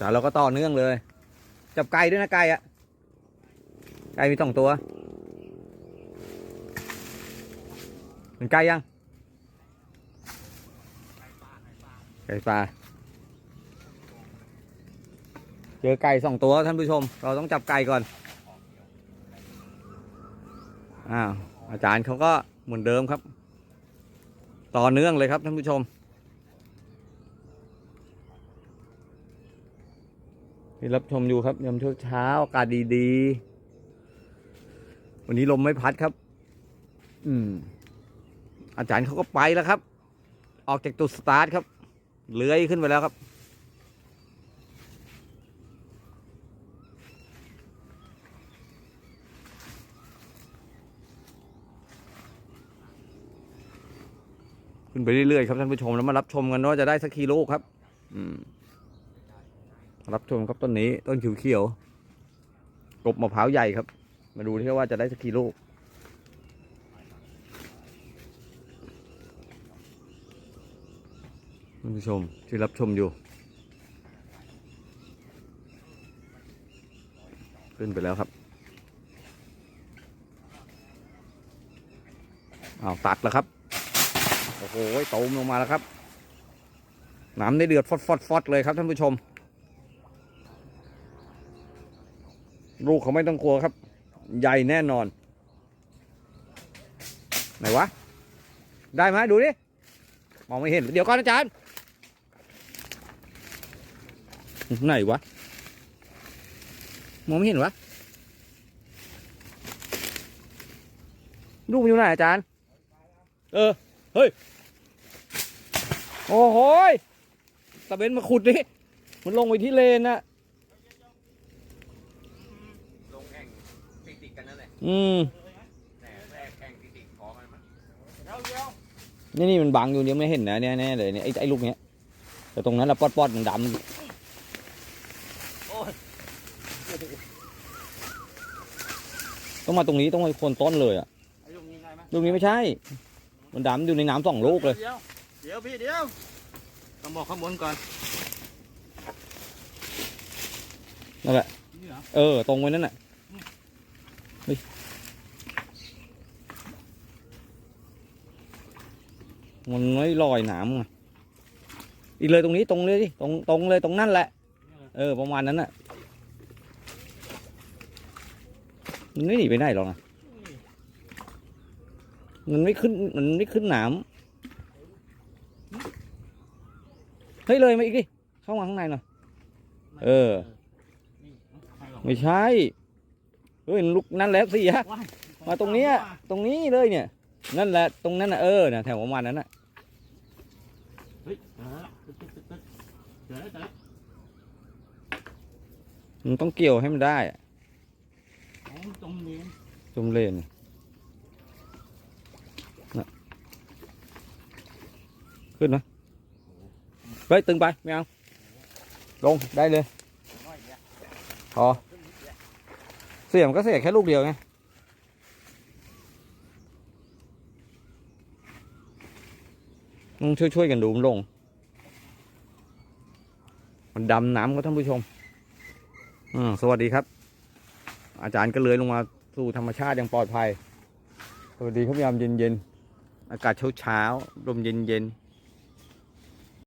จาเราก็ต่อเนื่องเลย จับไก่ด้วยนะไก่อะไก่มีสองตัวเป็นไก่ยังไก่ปลาเจอไก่สองตัวท่านผู้ชม เราต้องจับไก่ก่อนอ้าวอาจารย์เขาก็เหมือนเดิมครับ ต่อเนื่องเลยครับท่านผู้ชม ที่รับชมอยู่ครับยามเช้าเช้าอากาศดีๆ วันนี้ลมไม่พัดครับ อืม อาจารย์เขาก็ไปแล้วครับ ออกจากจุดสตาร์ทครับ เลื้อยขึ้นไปแล้วครับ ขึ้นไปเรื่อยๆครับท่านผู้ชมแล้วมารับชมกันว่าจะได้สักกี่ลูกครับ อืม รับชมครับต้นนี้ต้นเขียวๆกบมะพร้าวใหญ่ครับ มาดูที่ว่าจะได้สักกี่ลูกท่านผู้ชมที่รับชมอยู่ ขึ้นไปแล้วครับอาตัดแล้วครับ โอ้โหตมลงมาแล้วครับ น้ำได้เดือดฟอดฟอดฟอดเลยครับท่านผู้ชม ลูกเขาไม่ต้องกลัวครับ ใหญ่แน่นอน ไหนวะ ได้ไหมดูดิมองไม่เห็น เดี๋ยวก่อนอาจารย์ ไหนวะ มองไม่เห็นวะ ลูกมันอยู่ไหนอาจารย์ เออ เฮ้ย โอ้โหยตะเบนมาขุดดิ มันลงไปที่เลนน่ะ ลงแข่งติดติดกันนั่นแหละ อืมแหน่แรกแข่งติดติดขอกันมั้ยนี่นี่มันบังอยู่เนี่ยไม่เห็นนะเนี่ยแน่เลยเนี่ยไอ้ไอ้ลูกเนี้ยแต่ตรงนั้นละปอดปอดๆดำๆต้องมาตรงนี้ต้องมาโคนต้นเลยอะไอ้ลูกนี้ได้ไหมลูกนี้ไม่ใช่ มันดำอยู่ในน้ำสองลูกเลย เดี๋ยวเดี๋ยวพี่เดี๋ยวต้องบอกข้างบนก่อนนั่นแหละนี่เหรอเออ ตรงไว้นั่นน่ะเฮ้ย มันไม่ลอยหนามไงอีกเลยตรงนี้ตรงเลยดิตรงตรงเลยตรงนั่นแหละ เออประมาณนั้นน่ะมันไม่หนีไปไหนหรอกนะมันไม่ขึ้นมันไม่ขึ้นหนามเฮ้ยเลยมาอีกดิเข้ามาข้างในหน่อยเออ ไม่ใช่เฮ้ยลุกนั่นแหละสิฮะมาตรงเนี้ยตรงนี้เลยเนี่ย นั่นแหละตรงนั้นน่ะเออน่ะแถวประมาณนั้นน่ะ เฮ้ยเจอแล้วตึ๊ดตึ๊ดตึ๊ดตึ๊ด เจอแล้วเจอแล้วมันต้องเกี่ยวให้มันได้อะอ๋อตรงนี้จมเลนน่ะขึ้นนะเฮ้ยตึงไปไม่เอาลงได้เลยอยเดียวพอเสียมก็เสียแค่ลูกเดียวไงต้องช่วยช่วยๆกันดูมันลง มันดำน้ำก็ท่านผู้ชม อืมสวัสดีครับ อาจารย์ก็เลื้อยลงมาสู่ธรรมชาติอย่างปลอดภัย สวัสดีครับยามเย็นๆ อากาศเช้าๆลมเย็นๆ